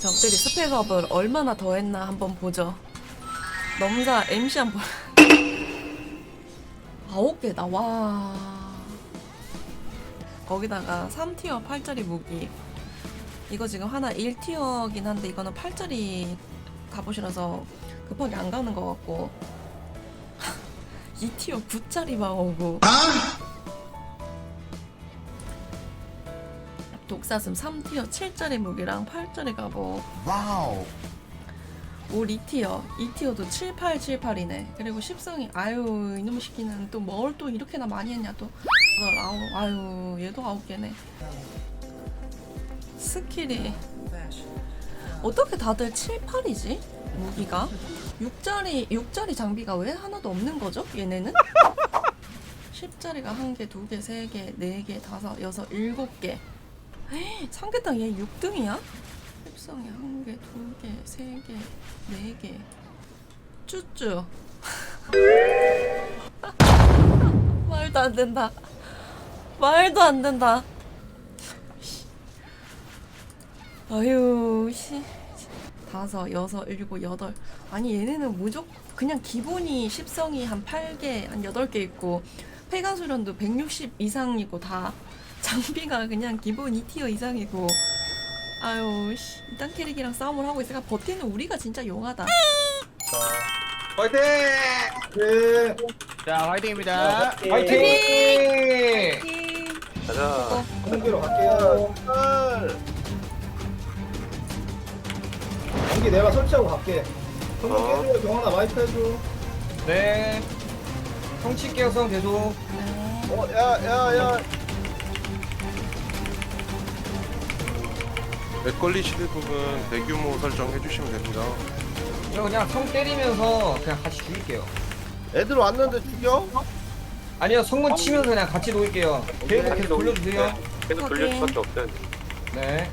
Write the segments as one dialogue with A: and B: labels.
A: 적들이 스펙업을 얼마나 더 했나 한번 보죠. 넘사 MC 한번. 아홉 개다, 와. 거기다가 3티어 8짜리 무기. 이거 지금 하나 1티어긴 한데 이거는 8짜리 갑옷이라서 급하게 안 가는 것 같고. 2티어 9짜리만 오고. 독사슴 3티어 7짜리 무기랑 8짜리 갑옷.
B: 와우.
A: 오 2티어. 2티어도 7, 8, 7, 8이네. 그리고 십성이 아유 이놈의 시키는 또 뭘 또 이렇게나 많이 했냐 또. 여덟, 아홉 아유 얘도 아홉 개네. 스킬이. 어떻게 다들 7, 8이지? 무기가? 6짜리 6짜리 장비가 왜 하나도 없는 거죠 얘네는? 10짜리가 한 개, 두 개, 세 개, 네 개, 다섯, 여섯, 개 삼계탕 얘 6등이야? 습성이 한 개, 두 개, 세 개, 네 개. 쭈쭈. 말도 안 된다. 말도 안 된다. 아유, 씨. 다섯, 여섯, 일곱, 여덟. 아니, 얘네는 무조건 그냥 기본이 십성이 한 8개, 한 8개 있고, 폐가수련도 160 이상이고, 다 장비가 그냥 기본 2티어 이상이고, 아유, 씨. 이딴 캐릭이랑 싸움을 하고 있으니까 버티는 우리가 진짜 용하다.
C: 화이팅!
B: 네.
D: 자 화이팅입니다.
C: 화이팅!
A: 가자.
B: 공기로 갈게요. 공기 내가 설치하고 갈게. 성공
C: 어.
B: 깨줘, 경환아 와이프 해줘.
C: 네. 성취 계획성 계속.
B: 어, 야, 야, 야.
E: 맥 걸리실 부분 대규모 설정해 주시면 됩니다.
C: 저 그냥 성 때리면서 그냥 같이 죽일게요.
B: 애들 왔는데 죽여?
C: 아니요, 성문 치면서 그냥 같이 놓을게요. 계속 계속 돌려주세요.
A: 계속 돌릴 수밖에
E: 없어요.
C: 네.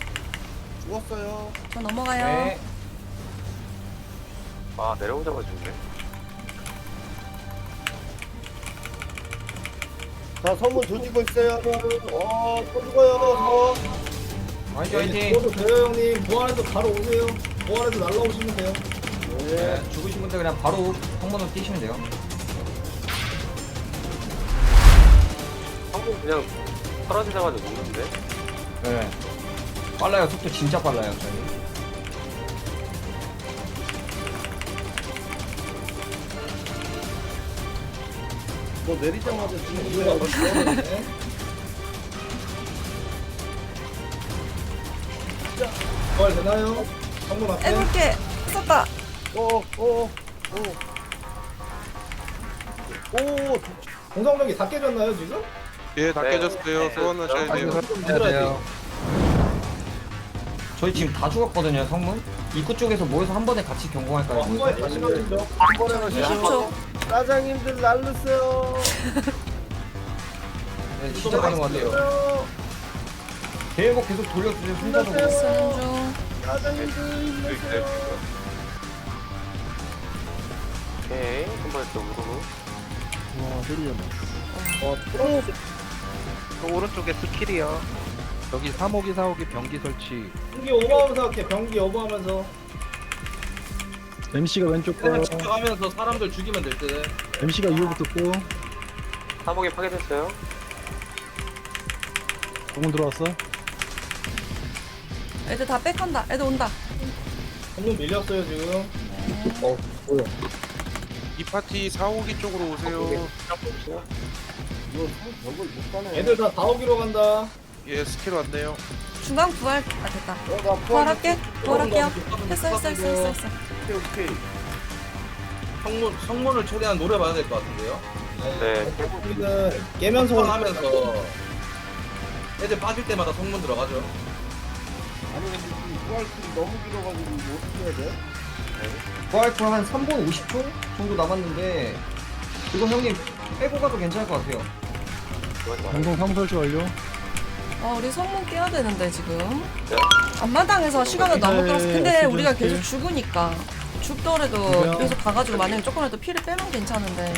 B: 죽었어요.
A: 저 넘어가요.
C: 네.
E: 아 내려오자마자 죽네.
B: 자, 선물 조지고 있어요. 어, 또 죽어요.
C: 화이팅 화이팅.
B: 죽어도 돼요, 형님. 부활해도 바로 오세요. 부활해도 날라오시면 돼요.
C: 네. 죽으신 분들 그냥 바로 성문으로 뛰시면 돼요.
E: 한국 그냥 사라지자마자 죽는데.
C: 네. 빨라요. 속도 진짜 빨라요. 저희.
B: 뭐 내리자마자 죽는 거야. 부활 되나요? 성문 앞에.
A: 해볼게. 썼다.
B: 오, 오, 오. 오, 공성력이 다 깨졌나요, 지금?
E: 예, 다 깨졌어요. 소원하셔야 돼요.
B: 좀 힘들어야
C: 저희 지금 다 죽었거든요. 성문. 입구 쪽에서 모여서 한 번에 같이 경공할까요?
B: 한 번에 다시 가시죠. 번에 가시죠.
A: 20초.
B: 사장님들 날르세요.
C: 네, 진짜 빠른 것 같아요. 계속 계속 돌려주세요. 순서적으로.
A: 쓰는 중.
E: 오케이, 한 번에 또 우르르.
B: 어, 프로
D: 그 오른쪽에 스킬이요. 여기 3호기 4호기 병기 설치.
B: 경기 오버하면서 할게. 경기 오버하면서.
F: MC가 왼쪽 거,
G: 그냥 집중하면서 사람들 죽이면 될 때.
F: MC가 2호부터 고,
E: 사목이 파괴됐어요.
F: 공은 들어왔어.
A: 애들 다 백한다. 애들 온다.
B: 한번 밀렸어요 지금.
E: 이 파티 4호기 쪽으로 오세요.
B: 애들 다 다오기로 간다.
E: 예, 스킬 왔네요.
A: 중간 부활. 아 됐다. 부활할게. 부활할게요. 했어 했어 했어 했어 했어.
G: 성문 성문을 최대한 노려봐야 될 것 같은데요.
E: 네.
B: 우리는 깨면서
G: 하면서 애들 빠질 때마다 성문 들어가죠.
C: 부활프 한 3분 50초 정도 남았는데 이거 형님 빼고 가도 괜찮을 것 같아요.
F: 공공 상설치 완료.
A: 아 우리 성문 깨야 되는데 지금. 앞마당에서 시간을 너무 끌었어. 근데 우리가. 계속 죽으니까. 죽더라도
F: 그래요?
A: 계속 가가지고 만약에 조금이라도 피를 빼면 괜찮은데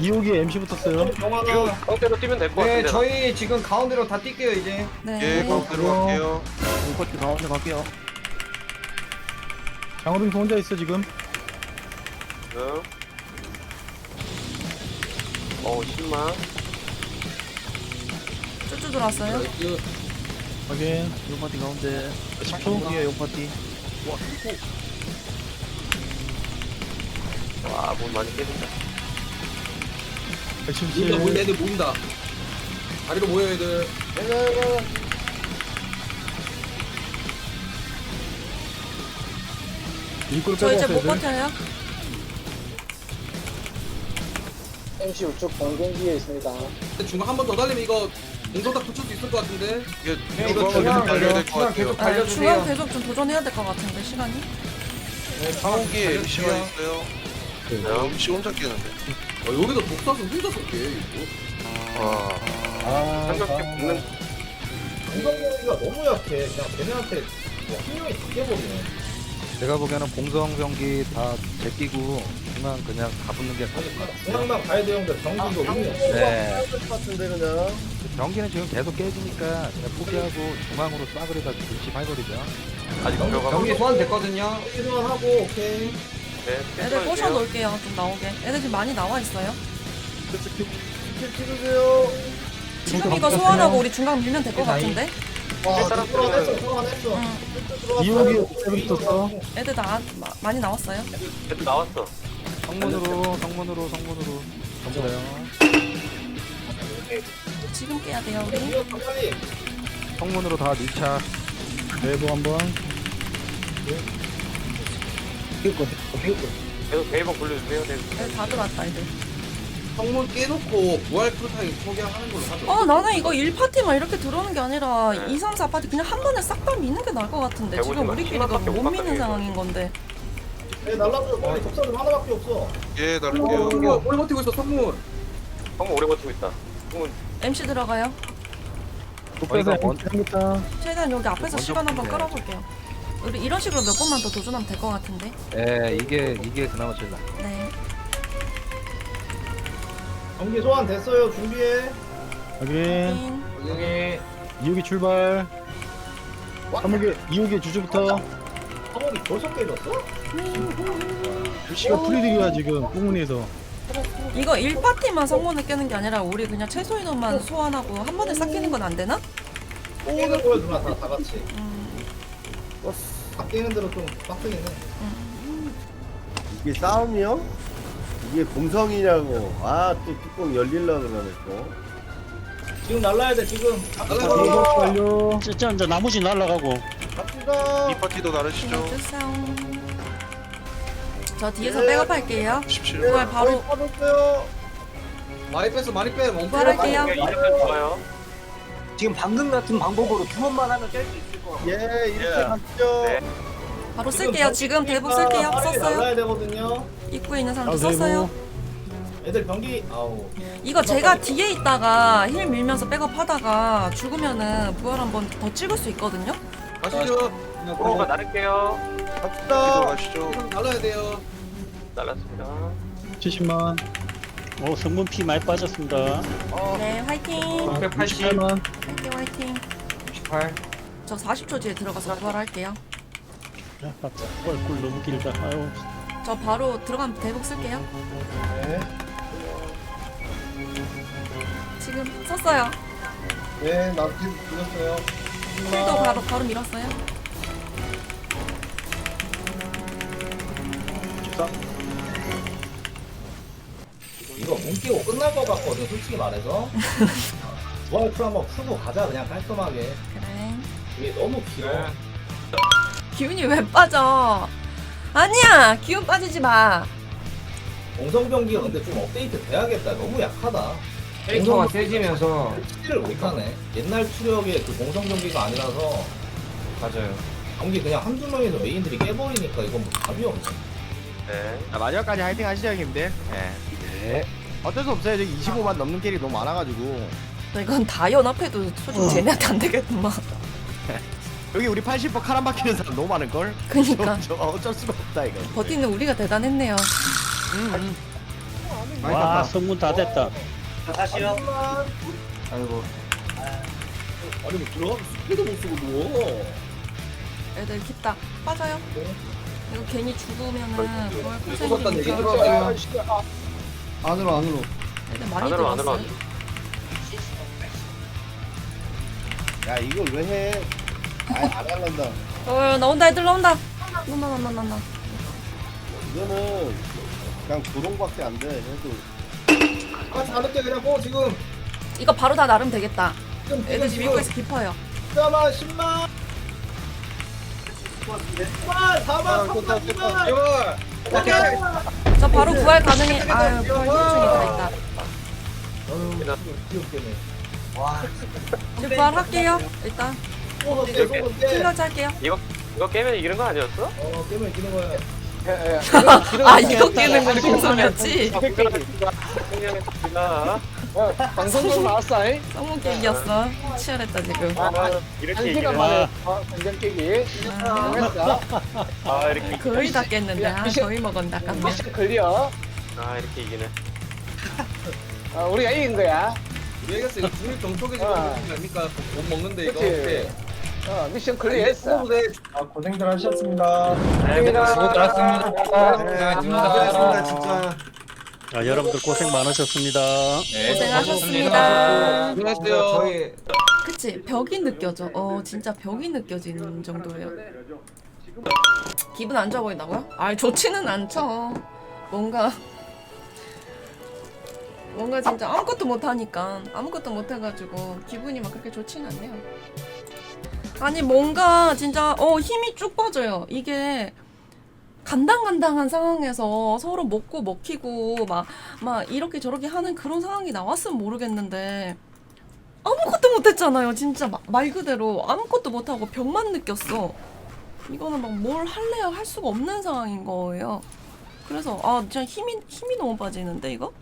F: 2호기에 MC 붙었어요.
B: 경환아.
E: 상태로 뛰면 될 것
C: 네,
E: 같은데.
C: 저희 지금 가운데로 다 뛸게요 이제.
A: 네
E: 예, 가운데로 갈게요.
F: 공커트 가운데 갈게요. 장호빙 혼자 있어 지금.
B: 응. 어 10만.
A: 쭈쭈 들어왔어요.
F: 확인.
D: 용파티 가운데
F: 10초.
D: 용이에요 용파티
B: 와문 많이 깨진다.
G: 모인다
F: 177.
G: 모인다 애들 모인다. 다리로 모여 애들.
F: 입구를
A: 저
F: 빼고
A: 이제
F: 왔어
A: 못
F: 애들.
A: 버텨요.
H: MC 우측 공공기에 있습니다.
G: 중간 한 번 더 달리면 이거 공성 딱 붙일 수 있을 것 같은데.
E: 이게
C: 네,
E: 이거 중간
C: 중간
E: 달려야 될 것
C: 중간
E: 같아요.
A: 네,
C: 달려주세요.
A: 중앙 계속 좀 도전해야 될 것 같은데 시간이.
C: 네,
E: 상호기에
C: 달려주세요.
E: MC가 있어요. 네, MC 혼자 깨는데.
G: 어, 여기도 독사서 혼자서 깨 이거.
E: 와.
F: 아,
B: 삼각대
F: 아,
B: 붙는
I: 공성경기가 너무 약해. 그냥 걔네한테 뭐한 명이 다 깨버리네.
D: 제가 보기에는 공성 경기 다 제끼고 중간 그냥 가붙는 게 나을 것 같아요
I: 중앙만 가야 돼 형들. 의미 없어.
B: 네것 같은데 그냥.
D: 경기는 지금 계속 깨지니까 그냥 포기하고 중앙으로 해다 조심 해버리죠
B: 아직.
C: 경기 소환 됐거든요.
I: 일만 하고 오케이.
B: 네.
A: 애들 꼬셔 놓을게요. 좀 나오게. 애들 지금 많이 나와 있어요.
B: 스킬 찍으세요.
A: 지금 이거 소환하고 우리 중간 밀면 될 것 같은데.
I: 와.
A: 응.
F: 이호기 붙었어.
A: 애들 다 마, 많이 나왔어요.
B: 애들 나왔어.
D: 성문으로 성문으로 성문으로 전부다요
A: 지금 깨야 돼요 우리.
I: 이거 빨리.
D: 성문으로 다 2차
F: 내부 한번.
B: 계속 네이버 굴려주세요. 네.
A: 애들 다 들어왔다 애들.
G: 성문 깨놓고 부활 프로타임 포기하는 걸로 하죠.
A: 어 나는 이거 1파티만 이렇게 들어오는 게 아니라 2, 3, 4파티 그냥 한 번에 싹 다 미는 게 나을 것 같은데 지금 우리끼리 이거
B: 심한밖에 못못
A: 미는 상황인 건데
I: 네, 날라서 머리 독사들 하나밖에 없어.
E: 예,
G: 어,
E: 나를게요.
G: 성문 오래 버티고 있어 성문.
B: 성공 오래 버티고 있다. 성공
A: MC 들어가요
F: 독배사
D: 이거 먼-
F: 생겼다.
A: 최대한 여기 앞에서 시간 한번 끌어볼게요 우리 이런 식으로 몇 번만 더 도전하면 될 것 같은데
D: 예 이게 이게 그나마 제일 나
A: 네
I: 경기 소환 됐어요. 준비해.
F: 확인.
C: 여기
F: 이호기 출발. 3호기, 2호기 주주부터.
I: 성원이 벌써 깨졌어?
F: 글씨가 프리딜이야 지금 꽁무니에서.
A: 이거 1파티만 성문을 깨는 게 아니라 우리 그냥 최소 인원만 소환하고 한 번에 싹 깨는 건 안 되나?
I: 깨는 거야 누나 다, 다 같이.
A: 음,
I: 다 깨는 대로 좀 빡세긴 해.
B: 이게 싸움이요? 이게 공성이냐고. 아 또 뚜껑 열릴라 그러네 또.
I: 지금 날라야 돼 지금.
F: 이호 완료.
H: 진짜 이제 나머지 날라가고.
B: 갑시다.
E: 이 파티도 나르시죠.
A: 주세요 저 뒤에서
B: 네.
A: 백업할게요
E: 17.
A: 부활 바로
B: 받았어요.
G: 많이 뺐어 많이 빼. 멍청이.
A: 부활할게요
B: 좋아요.
H: 지금 방금 같은 방법으로 두 번만 하면 깰수 있을 것 같아.
B: 예, 이렇게 가시죠.
E: 네.
A: 바로 쓸게요 지금 대북 쓸게요
I: 빠르게
A: 썼어요
I: 날라야 되거든요.
A: 입구에 있는
F: 아우,
A: 썼어요
I: 애들 경기 아우.
A: 이거 제가 뒤에 있다가 힐 밀면서 백업 하다가 죽으면은 부활 한 번 더 찍을 수 있거든요
G: 가시죠.
B: 프로가 나를게요.
E: 파티도
B: 갑시다.
E: 가시죠.
G: 날라야 돼요.
B: 날랐습니다.
F: 70만.
H: 오, 성분 피 많이 빠졌습니다.
A: 네 화이팅
F: 68만.
A: 화이팅 화이팅
C: 68.
A: 저 40초 뒤에 들어가서 부활할게요
H: 야, 맞다. 꿀, 꿀 너무 길다. 아유,
A: 저 바로 들어가면 대북 쓸게요
B: 네.
A: 지금 썼어요
B: 네, 남팀 불렀어요.
A: 힐도 바로 바로 밀었어요
I: 이 거문 끼고 끝날 것 같거든 솔직히 말해서. 풀 한번 풀고 가자 그냥 깔끔하게.
A: 그래
I: 이게 너무 길어.
A: 기운이 왜 빠져 아니야 기운 빠지지 마
I: 공성 경기가 근데 좀 업데이트 돼야겠다. 너무 약하다.
C: 캐릭터가 세지면서
I: 치를 못하네. 옛날 추력의 그 공성 경기가 아니라서
C: 맞아요.
I: 경기 그냥 한두 명에서 메인들이 깨버리니까 이건 뭐 답이 없네.
B: 네.
J: 아, 마지막까지 화이팅 하시죠 형님들 예.
D: 네
J: 어쩔 수 없어요. 저기 25만 넘는 캐릭 너무 많아가지고.
A: 이건 다 연합해도 솔직히 쟤네한테 안 되겠구만.
J: 여기 우리 80% 카람 박히는 사람 너무 많을걸?
A: 그니까.
J: 저, 저 어쩔 수가 없다 이거.
A: 버티는 우리가 대단했네요.
H: 와, 성분 다 됐다.
C: 아이고.
G: 아니 뭐 들어가 스피드 못 쓰고 누워.
A: 애들 깊다. 빠져요. 이거 괜히 죽으면은
I: 얘기
A: 고생이니까
J: 안으로 안으로.
A: 많이 들어왔어
B: 야 이걸 왜 해? 아안 할란다.
A: 어 나온다 애들 나온다. 나온다 나온다 나온다
B: 이거는 그냥 구동밖에 안 돼. 해도.
I: 아 다를게 그냥 뭐 지금.
A: 이거 바로 다 나름 되겠다.
I: 지금
A: 애들 지금 입구에서 깊어요.
I: 10만 10만. 10만 4만 3만 2만
A: 저 바로 부활 가능해 아유 부활 힘중이 다 있다. 이제 부활할게요 일단. 킬러 할게요.
E: 이거 깨면 이기는 거 아니었어?
I: 어 깨면 이기는 거야
A: 아 이거 깨는 거리 공성이었지?
E: 방송국 나왔어 잉?
A: 썩문 게임이었어 치열했다 지금
E: 이렇게 이기는 거
K: 공장 깨기.
E: 아 이렇게
A: 거의 다 깼는데 아 거의 먹었다 아깝네
K: 클리어.
E: 아 이렇게 이기네
K: 아, 우리가 이긴 거야.
I: 얘기했어 이거 정속에 지금
K: 아.
I: 무슨 아닙니까 못 먹는데 이거
K: 그치.
I: 어때
K: 어, 미션 클리어 했어.
B: 아 고생들 하셨습니다.
K: 수고
E: 잘했습니다.
J: 고생하셨습니다 진짜
K: 아, 여러분들 고생 많으셨습니다.
A: 고생하셨습니다.
I: 고생했어요.
J: 저희
A: 그치 벽이 느껴져. 어 진짜 벽이 느껴지는 정도예요. 기분 안 좋아 보인다고요? 아 좋지는 않죠. 뭔가 뭔가 진짜 아무것도 못 하니까 아무것도 못 해가지고 기분이 막 그렇게 좋지는 않네요. 아니 뭔가 진짜 어 힘이 쭉 빠져요. 이게 간당간당한 상황에서 서로 먹고 먹히고 막, 막 이렇게 저렇게 하는 그런 상황이 나왔으면 모르겠는데 아무것도 못했잖아요. 진짜 마- 말 그대로 아무것도 못하고 벽만 느꼈어. 이거는 막 뭘 할래야 할 수가 없는 상황인 거예요. 그래서 아 진짜 힘이 힘이 너무 빠지는데 이거